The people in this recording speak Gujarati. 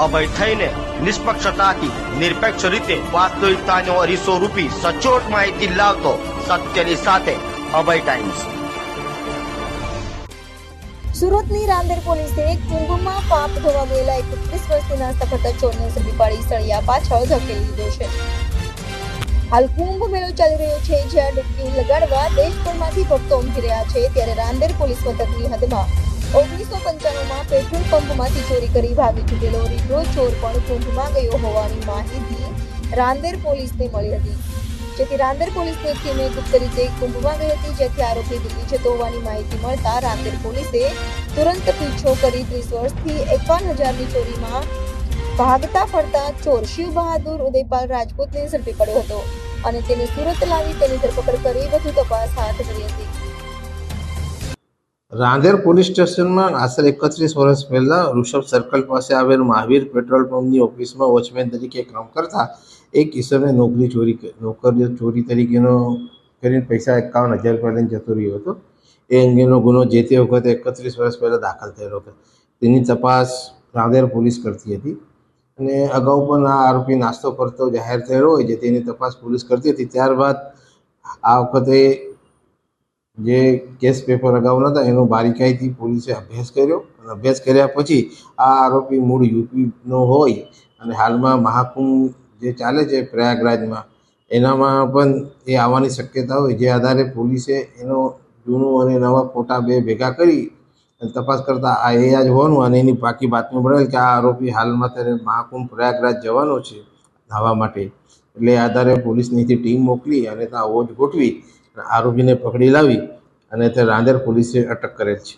અભય થઈને નિષ્પક્ષતાથી નિરપેક્ષ રીતે વાસ્તવિકતાનો અરીસો રૂપી સચોટ માહિતી લાવતો સત્યની સાથે અભય ટાઈમ્સ. સુરતની રાંદેર પોલીસે કુંભમાં પાપ ધોવા ગયેલા એકત્રીસ વર્ષના કરતા ચોરને ઝડપી પાડી સળિયા પાછળ ધકેલી દીધો છે. હાલ કુંભ મેળો ચાલી રહ્યો છે, જ્યાં ડૂબકી લગાડવા દેશભરમાંથી ભક્તો ઉમટી રહ્યા છે, ત્યારે રાંદેર પોલીસ મથકની હદમાં ઓગણીસો પંચાણુંમાં પેટ્રોલ પંપમાંથી ચોરી કરી ભાગી છૂટેલો રીઢો ચોર પણ કુંભમાં ગયો હોવાની માહિતી રાંદેર પોલીસને મળી હતી. જેથી રાંદેર પોલીસની ટીમે ગુપ્ત રીતે કુંભમાં ગઈ હતી, જેથી આરોપી દિલ્હી જતો હોવાની માહિતી મળતા રાંદેર પોલીસે તુરંત પીછો કરી ત્રીસ વર્ષથી એકાવન હજારની ચોરીમાં ભાગતા ફરતા ચોર શિવ બહાદુર ઉદયપાલ રાજપૂતને ઝડપી પડ્યો હતો અને તેને સુરત લાવી તેની ધરપકડ કરી વધુ તપાસ હાથ ધરી હતી. રાંદેર પોલીસ સ્ટેશનમાં આશરે એકત્રીસ વર્ષ પહેલાં ઋષભ સર્કલ પાસે આવેલ મહાવીર પેટ્રોલ પંપની ઓફિસમાં વોચમેન તરીકે કામ કરતા એક કિશોરને નોકરી ચોરી નોકરીઓ ચોરી તરીકેનો કરીને પૈસા એકાવન હજાર રૂપિયા લઈને જતો રહ્યો હતો. એ અંગેનો ગુનો જે તે વખતે એકત્રીસ વર્ષ પહેલાં દાખલ થયેલો હતો. તેની તપાસ રાંદેર પોલીસ કરતી હતી અને અગાઉ પણ આ આરોપી નાસ્તો કરતો જાહેર થયેલો હોય છે તેની તપાસ પોલીસ કરતી હતી. ત્યારબાદ આ વખતે જે કેસ પેપર અગાઉના હતા એનો બારીકાઈથી પોલીસે અભ્યાસ કર્યો અને અભ્યાસ કર્યા પછી આ આરોપી મૂળ યુપીનો હોય અને હાલમાં મહાકુંભ જે ચાલે છે પ્રયાગરાજમાં, એનામાં પણ એ આવવાની શક્યતા હોય, જે આધારે પોલીસે એનો જૂનું અને નવા ફોટા બે ભેગા કરી અને તપાસ કરતાં આ એ આજ હોવાનું અને એની બાકી બાતમી મળેલ કે આ આરોપી હાલમાં ત્યારે મહાકુંભ પ્રયાગરાજ જવાનો છે નાહવા માટે. એટલે આધારે પોલીસની ટીમ મોકલી અને ત્યાં ઓજ ગોઠવી આરોપીને પકડી લાવી અને તે રાંદેર પોલીસે અટક કરેલ છે.